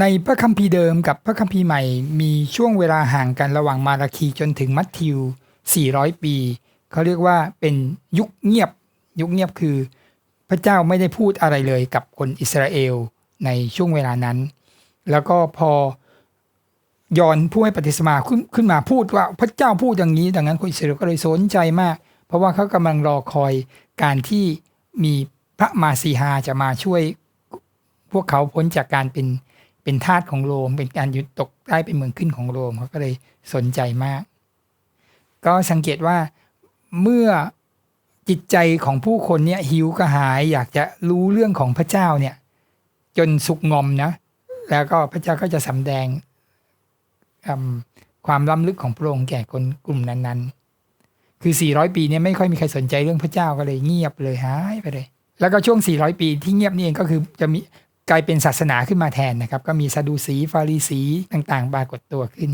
ในพระคัมภีร์เดิมกับพระคัมภีร์ใหม่มีช่วงเวลาห่างกันระหว่างมาราคีจนถึงมัทธิว 400 ปี เขาเรียกว่าเป็นยุคเงียบ ยุคเงียบคือ พระเจ้าไม่ได้พูดอะไรเลยกับคนอิสราเอลในช่วงเวลานั้น แล้วก็พอยอนผู้ให้ปฏิสมาขึ้นขึ้นมาพูดว่าพระเจ้าพูดอย่างนี้ ดังนั้นคนอิสราเอลก็เลยสนใจมาก เพราะว่าเขากำลังรอคอยการที่มีพระมาซีฮาจะมาช่วย พวกเขาพ้นจากการเป็น เป็นทาสของโรม เป็นการยึดตกได้เป็นเมืองขึ้นของโรมเขาก็เลยสนใจมาก ก็สังเกตว่าเมื่อจิตใจของผู้คนเนี่ยหิวกระหายอยากจะรู้เรื่องของพระเจ้าเนี่ย จนสุกงอมนะ แล้วก็พระเจ้าก็จะสำแดงความล้ำลึกของพระองค์แก่คนกลุ่มนั้นๆ คือ 400 ปีเนี่ยไม่ค่อยมีใครสนใจเรื่องพระเจ้าก็เลยเงียบเลยหายไปเลย แล้วก็ช่วง 400 ปีที่เงียบนี่เองก็คือจะมี กลายเป็นศาสนาขึ้นมาแทนนะครับ ก็มีซาดูสีฟาริสีต่างๆปรากฏตัวขึ้น